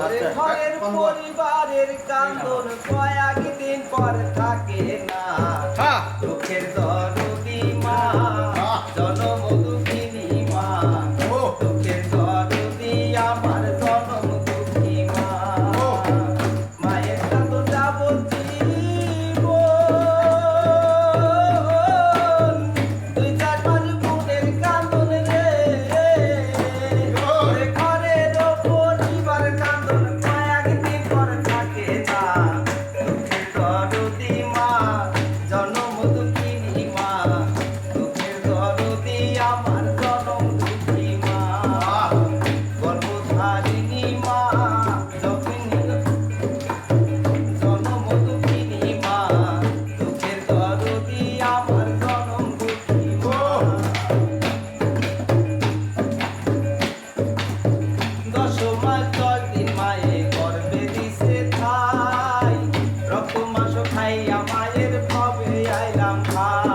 ঘরে ঘরের পরিবারের কান্দন কয়েকদিন পর থাকে না। দুঃখের দল মনের ভাবে আইলাম ভাই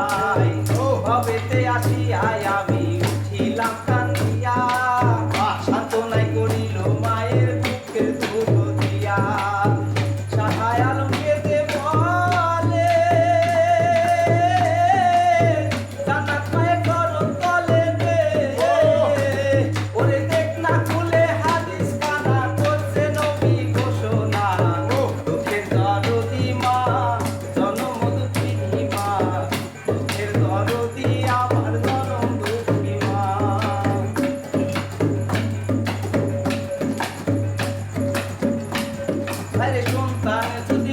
สายสุ